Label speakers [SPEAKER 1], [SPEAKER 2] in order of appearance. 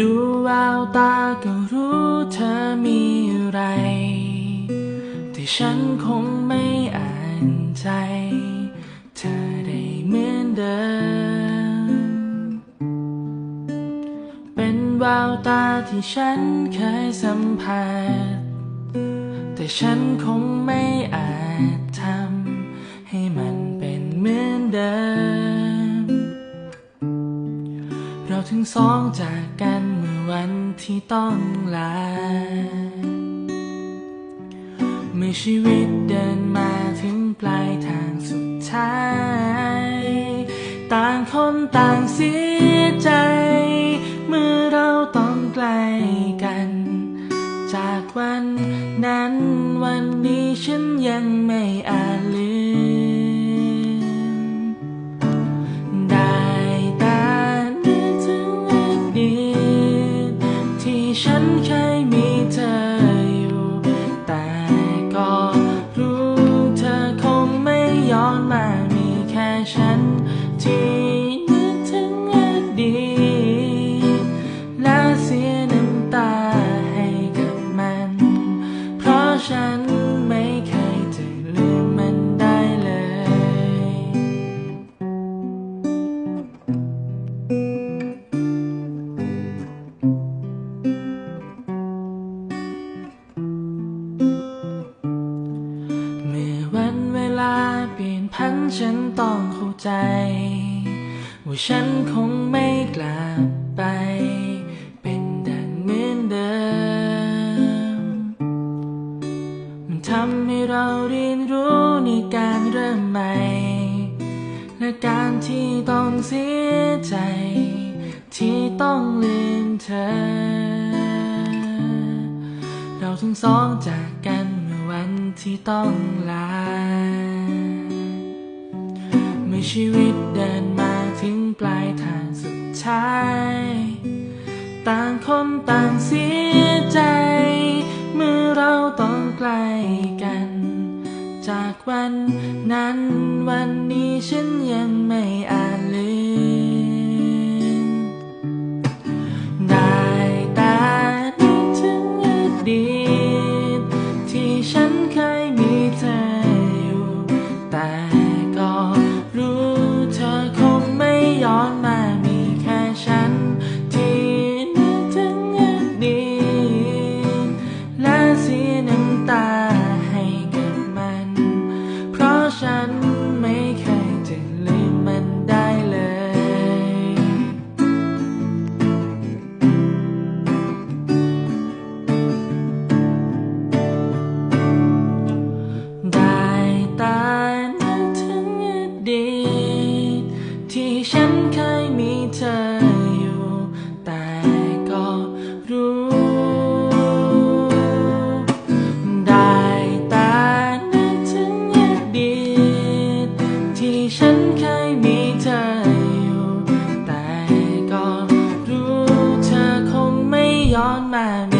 [SPEAKER 1] ดูแววตาก็รู้เธอมีอะไร ที่ฉันคงไม่อ่านใจ เธอได้เหมือนเดิม เป็นแววตาที่ฉันเคยสัมผัส แต่ฉันคงไม่ เราทั้งสองจากกันเมื่อวันที่ต้องลา เมื่อชีวิตเดินมาถึงปลายทางสุดท้าย ต่างคนต่างเสียใจ เมื่อเราต้องไกลกัน จากวันนั้นวันนี้ฉันยังไม่อา ฉันไม่เคยจะลืมมันได้เลย เมื่อวันเวลาเปลี่ยนพันฉันต้องเข้าใจ ว่าฉันคงไม่กลับไป เราเรียนรู้ในการเริ่มใหม่ และการที่ต้องเสียใจ ที่ต้องลืมเธอ เราทั้งสองจากกันเมื่อวันที่ต้องลา เมื่อชีวิตเดินมาถึงปลายทางสุดท้ายต่างคนต่างเสียใจ เมื่อเราต้องไกล 漫